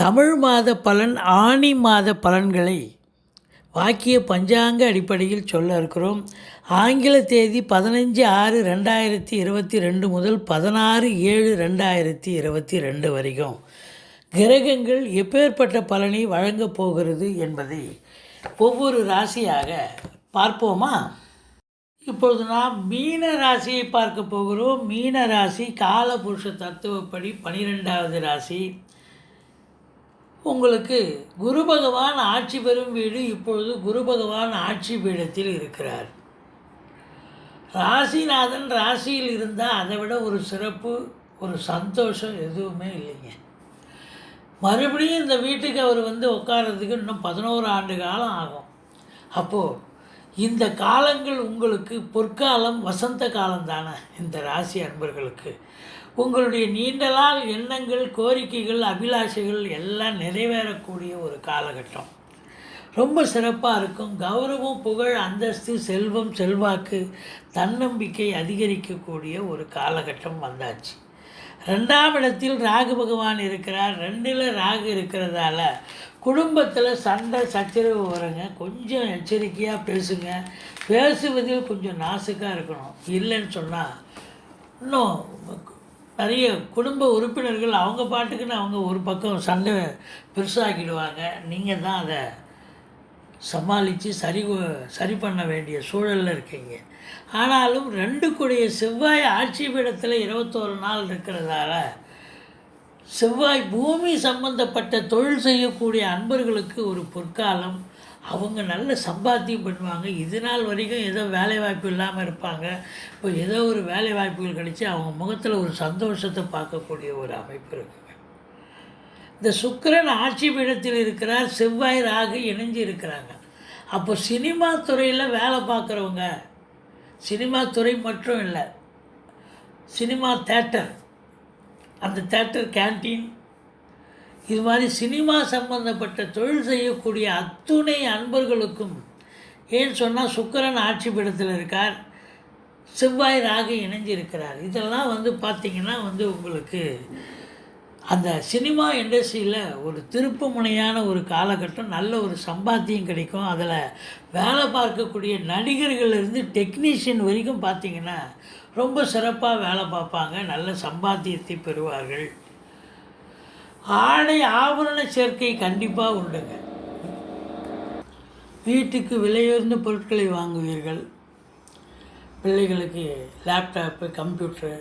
தமிழ் மாத பலன் ஆணி மாத பலன்களை வாக்கிய பஞ்சாங்க அடிப்படையில் சொல்ல இருக்கிறோம். ஆங்கில தேதி பதினஞ்சு ஆறு ரெண்டாயிரத்தி இருபத்தி ரெண்டு முதல் பதினாறு ஏழு ரெண்டாயிரத்தி இருபத்தி ரெண்டு வரைக்கும். கிரகங்கள் எப்பேற்பட்ட பலனை வழங்கப் போகிறது என்பதை ஒவ்வொரு ராசியாக பார்ப்போமா? இப்பொழுது நாம் மீன ராசியை பார்க்க போகிறோம். மீன ராசி காலபுருஷ தத்துவப்படி பனிரெண்டாவது ராசி. உங்களுக்கு குரு பகவான் ஆட்சி பெறும் வீடு இப்பொழுது குரு பகவான் ஆட்சி பீடத்தில் இருக்கிறார். ராசிநாதன் ராசியில் இருந்தால் அதை விட ஒரு சிறப்பு ஒரு சந்தோஷம் எதுவுமே இல்லைங்க. மறுபடியும் இந்த வீட்டுக்கு அவர் வந்து உட்கார்றதுக்கு இன்னும் பதினோரு ஆண்டு காலம் ஆகும். அப்போது இந்த காலங்கள் உங்களுக்கு பொற்காலம் வசந்த காலம் தானே இந்த ராசி அன்பர்களுக்கு. உங்களுடைய நீண்ட நாள் எண்ணங்கள் கோரிக்கைகள் அபிலாஷைகள் எல்லாம் நிறைவேறக்கூடிய ஒரு காலகட்டம். ரொம்ப சிறப்பாக இருக்கும். கௌரவம் புகழ் அந்தஸ்து செல்வம் செல்வாக்கு தன்னம்பிக்கை அதிகரிக்கக்கூடிய ஒரு காலகட்டம் வந்தாச்சு. ரெண்டாம் இடத்தில் ராகு பகவான் இருக்கிறார். ரெண்டில் ராகு இருக்கிறதால குடும்பத்தில் சண்டை சச்சரவு வருங்க. கொஞ்சம் எச்சரிக்கையாக பேசுங்க. பேசுவதில் கொஞ்சம் நாசுக்காக இருக்கணும். இல்லைன்னு சொன்னால் இன்னும் நிறைய குடும்ப உறுப்பினர்கள் அவங்க பாட்டுக்குன்னு அவங்க ஒரு பக்கம் சண்டை பெருசாக்கிடுவாங்க. நீங்கள் தான் அதை சமாளித்து சரி சரி பண்ண வேண்டிய சூழலில் இருக்கீங்க. ஆனாலும் ரெண்டு கூடிய செவ்வாய் ஆட்சி பீடத்தில் இருபத்தோரு நாள் இருக்கிறதால செவ்வாய் பூமி சம்பந்தப்பட்ட தொழில் செய்யக்கூடிய அன்பர்களுக்கு ஒரு பொற்காலம் அவங்க நல்ல சம்பாத்தியம் பண்ணுவாங்க. இது நாள் வரைக்கும் ஏதோ வேலை வாய்ப்பு இல்லாமல் இருப்பாங்க. இப்போ ஏதோ ஒரு வேலை வாய்ப்புகள் கிடைச்சி அவங்க முகத்தில் ஒரு சந்தோஷத்தை பார்க்கக்கூடிய ஒரு அமைப்பு இருக்குங்க. இந்த சுக்கரன் ஆட்சி பீடத்தில் இருக்கிறார். செவ்வாய் ராகு இணைஞ்சு இருக்கிறாங்க. அப்போ சினிமா துறையில் வேலை பார்க்குறவங்க சினிமா துறை மட்டும் இல்லை சினிமா தேட்டர். அந்த தேட்டர் கேன்டீன் இது மாதிரி சினிமா சம்பந்தப்பட்ட தொழில் செய்யக்கூடிய அத்துணை அன்பர்களுக்கும் ஏன்னு சொன்னால் சுக்கரன் ஆட்சி பீடத்தில் இருக்கார். செவ்வாய் ராகு இணைஞ்சிருக்கிறார். இதெல்லாம் வந்து பார்த்திங்கன்னா வந்து உங்களுக்கு அந்த சினிமா இண்டஸ்ட்ரியில் ஒரு திருப்பு முனையான ஒரு காலகட்டம் நல்ல ஒரு சம்பாத்தியம் கிடைக்கும். அதில் வேலை பார்க்கக்கூடிய நடிகர்கள்லேருந்து டெக்னீஷியன் வரைக்கும் பார்த்திங்கன்னா ரொம்ப சிறப்பாக வேலை பார்ப்பாங்க. நல்ல சம்பாத்தியத்தை பெறுவார்கள். ஆடை ஆபரண சேர்க்கை கண்டிப்பாக உண்டுங்க. வீட்டுக்கு விலையுயர்ந்த பொருட்களை வாங்குவீர்கள். பிள்ளைகளுக்கு லேப்டாப்பு கம்ப்யூட்டரு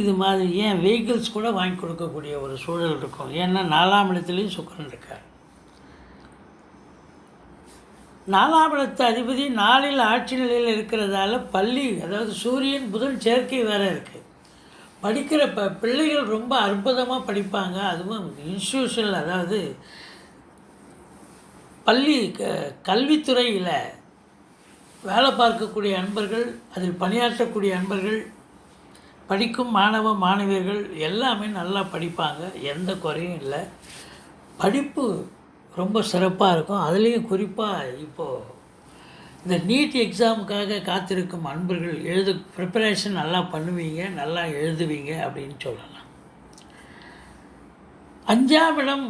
இது மாதிரி ஏன் வெஹிக்கிள்ஸ் கூட வாங்கி கொடுக்கக்கூடிய ஒரு சூழல் இருக்கும். ஏன்னா நாலாம் இடத்துலையும் சுக்கரன் இருக்கார். நாலாம் இடத்து அதிபதி நாளில் ஆட்சி நிலையில் இருக்கிறதால பள்ளி அதாவது சூரியன் புதன் சேர்க்கை வேறு இருக்குது படிக்கிற ப பிள்ளைகள் ரொம்ப அற்புதமாக படிப்பாங்க. அதுவும் இன்ஸ்டியூஷனில் அதாவது பள்ளி க கல்வித்துறையில் வேலை பார்க்கக்கூடிய அன்பர்கள் அதில் பணியாற்றக்கூடிய அன்பர்கள் படிக்கும் மாணவ மாணவியர்கள் எல்லாமே நல்லா படிப்பாங்க. எந்த குறையும் இல்லை. படிப்பு ரொம்ப சிறப்பாக இருக்கும். அதுலேயும் குறிப்பாக இப்போது இந்த நீட் எக்ஸாமுக்காக காத்திருக்கும் அன்பர்கள் எழுது ப்ரிப்பரேஷன் நல்லா பண்ணுவீங்க நல்லா எழுதுவீங்க அப்படின்னு சொல்லலாம். அஞ்சாம் இடம்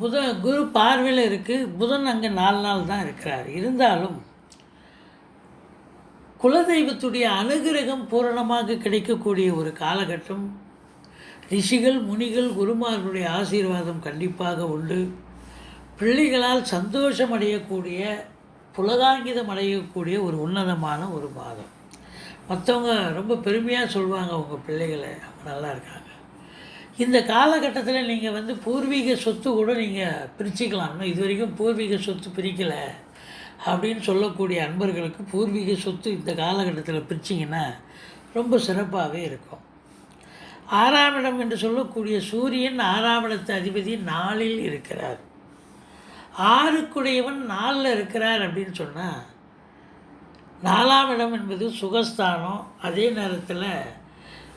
புத குரு பார்வையில் இருக்குது புதன் அங்கே நாலு நாள் தான் இருக்கிறார். இருந்தாலும் குலதெய்வத்துடைய அனுகிரகம் பூரணமாக கிடைக்கக்கூடிய ஒரு காலகட்டம். ரிஷிகள் முனிகள் குருமார்களுடைய ஆசீர்வாதம் கண்டிப்பாக உண்டு. பிள்ளைகளால் சந்தோஷம் அடையக்கூடிய புலகாங்கிதம் அடையக்கூடிய ஒரு உன்னதமான ஒரு மாதம். மற்றவங்க ரொம்ப பெருமையாக சொல்லுவாங்க அவங்க பிள்ளைகளை அவங்க நல்லா இருக்காங்க. இந்த காலகட்டத்தில் நீங்கள் வந்து பூர்வீக சொத்து கூட நீங்கள் பிரிச்சுக்கலாம். இன்னும் இது வரைக்கும் பூர்வீக சொத்து பிரிக்கலை அப்படின்னு சொல்லக்கூடிய அன்பர்களுக்கு பூர்வீக சொத்து இந்த காலகட்டத்தில் பிரிச்சிங்கன்னா ரொம்ப சிறப்பாகவே இருக்கும். ஆறாம் இடம் என்று சொல்லக்கூடிய சூரியன் ஆறாம் இடத்து அதிபதி நாளில் இருக்கிறார். ஆறுக்குடையவன் நாளில் இருக்கிறார் அப்படின்னு சொன்னால் நாலாம் இடம் என்பது சுகஸ்தானம். அதே நேரத்தில்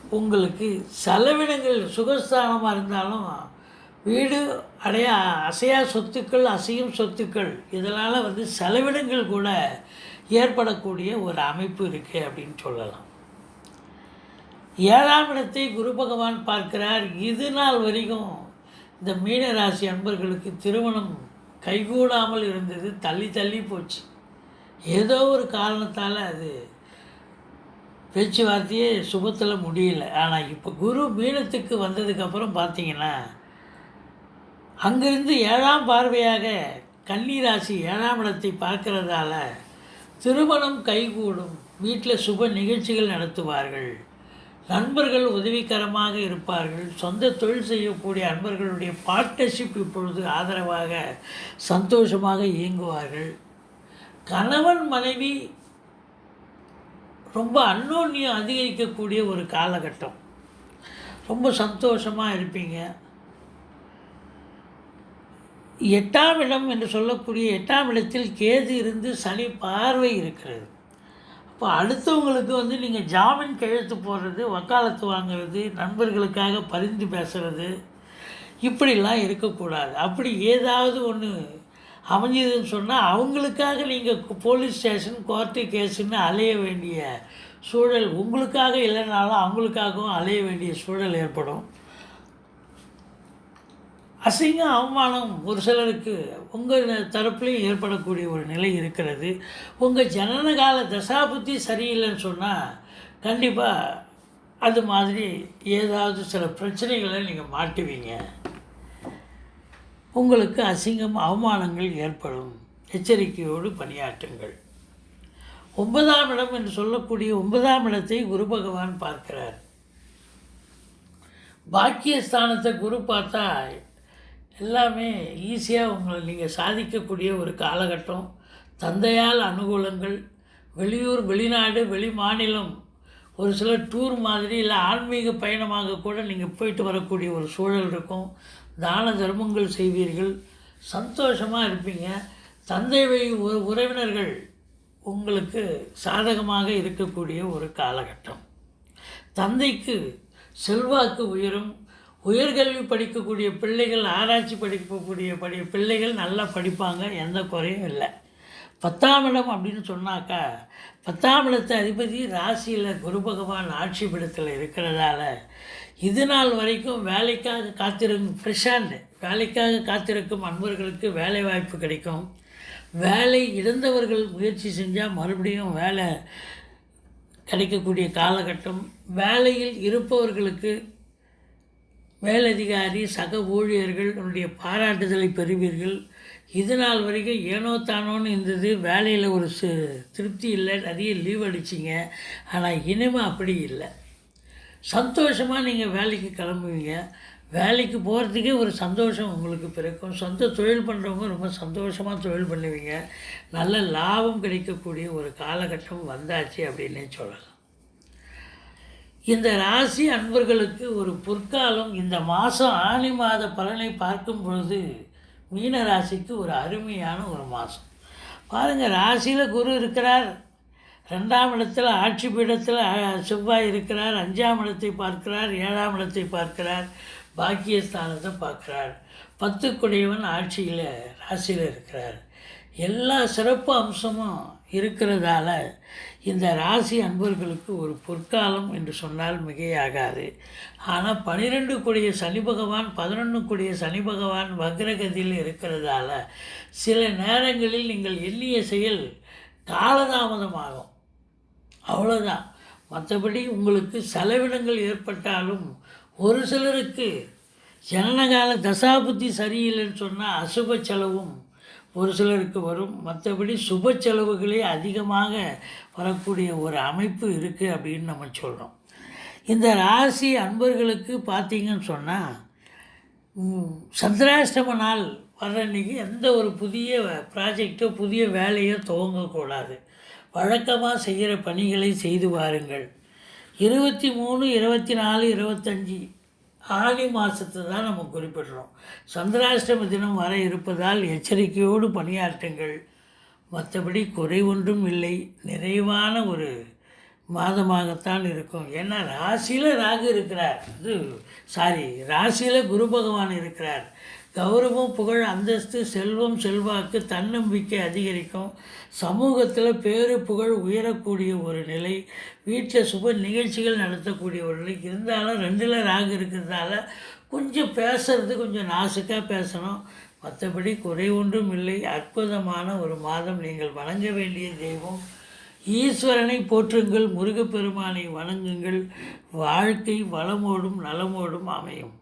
உங்களுக்கு செலவினங்கள் சுகஸ்தானமாக இருந்தாலும் வீடு அடைய அசையா சொத்துக்கள் அசையும் சொத்துக்கள் இதனால் வந்து செலவினங்கள் கூட ஏற்படக்கூடிய ஒரு அமைப்பு இருக்குது அப்படின்னு சொல்லலாம். ஏழாம் இடத்தை குரு பகவான் பார்க்கிறார். இது நாள் வரைக்கும் இந்த மீனராசி அன்பர்களுக்கு திருமணம் கைகூடாமல் இருந்தது தள்ளி தள்ளி போச்சு. ஏதோ ஒரு காரணத்தால் அது பேச்சுவார்த்தையே சுபத்தில் முடியல. ஆனால் இப்போ குரு மீனத்துக்கு வந்ததுக்கப்புறம் பார்த்தீங்கன்னா அங்கிருந்து ஏழாம் பார்வையாக கன்னிராசி ஏழாம் இடத்தை பார்க்குறதால திருமணம் கைகூடும். வீட்டில் சுப நிகழ்ச்சிகள் நடத்துவார்கள். நண்பர்கள் உதவிகரமாக இருப்பார்கள். சொந்த தொழில் செய்யக்கூடிய அன்பர்களுடைய பார்ட்னர்ஷிப் இப்பொழுது ஆதரவாக சந்தோஷமாக இயங்குவார்கள். கணவன் மனைவி ரொம்ப அன்னோன்யம் அதிகரிக்கக்கூடிய ஒரு காலகட்டம். ரொம்ப சந்தோஷமாக இருப்பீங்க. எட்டாம் இடம் என்று சொல்லக்கூடிய எட்டாம் இடத்தில் கேது இருந்து சனி பார்வை இருக்கிறது. இப்போ அடுத்தவங்களுக்கு வந்து நீங்கள் ஜாமீன் கையெழுத்து போடுறது வக்காலத்து வாங்குறது நண்பர்களுக்காக பரிந்து பேசுறது இப்படிலாம் இருக்கக்கூடாது. அப்படி ஏதாவது ஒன்று அமைஞ்சதுன்னு சொன்னால் அவங்களுக்காக நீங்கள் போலீஸ் ஸ்டேஷன் கோர்ட்டு கேஸுன்னு அலைய வேண்டிய சூழல் உங்களுக்காக இல்லைனாலும் அவங்களுக்காகவும் அலைய வேண்டிய சூழல் ஏற்படும். அசிங்கம் அவமானம் ஒரு சிலருக்கு உங்கள் தரப்புலையும் ஏற்படக்கூடிய ஒரு நிலை இருக்கிறது. உங்கள் ஜனன கால தசாபுத்தி சரியில்லைன்னு சொன்னால் கண்டிப்பாக அது மாதிரி ஏதாவது சில பிரச்சனைகளை நீங்கள் மாட்டுவீங்க. உங்களுக்கு அசிங்கம் அவமானங்கள் ஏற்படும். எச்சரிக்கையோடு பணியாற்றுங்கள். ஒன்பதாம் இடம் என்று சொல்லக்கூடிய ஒன்பதாம் இடத்தை குரு பகவான் பார்க்கிறார். பாக்கியஸ்தானத்தை குரு பார்த்தா எல்லாமே ஈஸியாக உங்களை நீங்கள் சாதிக்கக்கூடிய ஒரு காலகட்டம். தந்தையால் அனுகூலங்கள் வெளியூர் வெளிநாடு வெளி மாநிலம் ஒரு சில டூர் மாதிரி இல்லை ஆன்மீக பயணமாக கூட நீங்கள் போயிட்டு வரக்கூடிய ஒரு சூழல் இருக்கும். தான தர்மங்கள் செய்வீர்கள். சந்தோஷமாக இருப்பீங்க. தந்தை உ உறவினர்கள் உங்களுக்கு சாதகமாக இருக்கக்கூடிய ஒரு காலகட்டம். தந்தைக்கு செல்வாக்கு உயரும். உயர்கல்வி படிக்கக்கூடிய பிள்ளைகள் ஆராய்ச்சி படிக்கக்கூடிய படி பிள்ளைகள் நல்லா படிப்பாங்க எந்த குறையும் இல்லை. பத்தாம் இடம் அப்படின்னு சொன்னாக்கா பத்தாம் இடத்து அதிபதி ராசியில் குரு பகவான் ஆட்சி படத்தில் இருக்கிறதால இது நாள் வரைக்கும் வேலைக்காக காத்திருக்கும் ஃப்ரெஷ்ஷாண்டு வேலைக்காக காத்திருக்கும் அன்பர்களுக்கு வேலை வாய்ப்பு கிடைக்கும். வேலை இழந்தவர்கள் முயற்சி செஞ்சால் மறுபடியும் வேலை கிடைக்கக்கூடிய காலகட்டம். வேலையில் இருப்பவர்களுக்கு மேலதிகாரி சக ஊழியர்களுடைய பாராட்டுதலை பெறுவீர்கள். இது நாள் வரைக்கும் ஏனோ தானோன்னு இருந்தது. வேலையில் ஒரு சு திருப்தி இல்லை. நிறைய லீவ் அடிச்சிங்க. ஆனால் இனிமேல் அப்படி இல்லை. சந்தோஷமாக நீங்கள் வேலைக்கு கிளம்புவீங்க. வேலைக்கு போகிறதுக்கே ஒரு சந்தோஷம் உங்களுக்கு பிறக்கும். சொந்த தொழில் பண்ணுறவங்க ரொம்ப சந்தோஷமாக தொழில் பண்ணுவீங்க. நல்ல லாபம் கிடைக்கக்கூடிய ஒரு காலகட்டம் வந்தாச்சு அப்படின்னே சொல்லலாம். இந்த ராசி அன்பர்களுக்கு ஒரு பொற்காலம். இந்த மாதம் ஆனி மாத பலனை பார்க்கும் பொழுது மீன ராசிக்கு ஒரு அருமையான ஒரு மாதம் பாருங்கள் ராசியில் குரு இருக்கிறார். ரெண்டாம் இடத்தில் ஆட்சி பீடத்தில் செவ்வாய் இருக்கிறார். அஞ்சாம் இடத்தை பார்க்கிறார் ஏழாம் இடத்தை பார்க்கிறார். பாக்கியஸ்தானத்தை பார்க்கிறார். பத்து குடையவன் ஆட்சியில் ராசியில் இருக்கிறார். எல்லா சிறப்பு அம்சமும் இருக்கிறதால இந்த ராசி அன்பர்களுக்கு ஒரு பொற்காலம் என்று சொன்னால் மிகையாகாது. ஆனால் பனிரெண்டு கூடிய சனி பகவான் பதினொன்று கூடிய சனி பகவான் வக்ரகதியில் இருக்கிறதால சில நேரங்களில் நீங்கள் எண்ணிய செயல் காலதாமதமாகும். அவ்வளோதான் மற்றபடி உங்களுக்கு செலவினங்கள் ஏற்பட்டாலும் ஒரு சிலருக்கு ஜனனகால தசாபுத்தி சரியில்லைன்னு சொன்னால் அசுப செலவும் ஒரு சிலருக்கு வரும். மற்றபடி சுப செலவுகளே அதிகமாக வரக்கூடிய ஒரு அமைப்பு இருக்குது அப்படின்னு நம்ம சொல்கிறோம் இந்த ராசி அன்பர்களுக்கு பார்த்தீங்கன்னு சொன்னால் சந்திராஷ்டம நாள் வர்ற அன்றைக்கி எந்த ஒரு புதிய ப்ராஜெக்டோ புதிய வேலையோ துவங்கக்கூடாது. வழக்கமாக செய்கிற பணிகளை செய்து வாருங்கள். இருபத்தி மூணு இருபத்தி நாலு இருபத்தஞ்சி ஆனி மாதத்தை தான் நம்ம குறிப்பிடுறோம். சந்திராஷ்டம தினம் வர இருப்பதால் எச்சரிக்கையோடு பணியாற்றுங்கள். மற்றபடி குறை ஒன்றும் இல்லை. நிறைவான ஒரு மாதமாகத்தான் இருக்கும். ஏன்னா ராசியில் ராகு இருக்கிறார். இது சாரி ராசியில் குரு பகவான் இருக்கிறார். கௌரவம் புகழ் அந்தஸ்து செல்வம் செல்வாக்கு தன்னம்பிக்கை அதிகரிக்கும். சமூகத்தில் பேரு புகழ் உயரக்கூடிய ஒரு நிலை. வீட்டில் சுப நிகழ்ச்சிகள் நடத்தக்கூடிய ஒரு நிலை. இருந்தாலும் ரெண்டில் ராகு இருக்கிறதால கொஞ்சம் பேசுறது கொஞ்சம் நாசுக்காக பேசணும். மற்றபடி குறை ஒன்றும் இல்லை. அற்புதமான ஒரு மாதம் நீங்கள் வணங்க வேண்டிய தெய்வம். ஈஸ்வரனை போற்றுங்கள் முருகப்பெருமானை வணங்குங்கள். வாழ்க்கை வளமோடும் நலமோடும் அமையும்.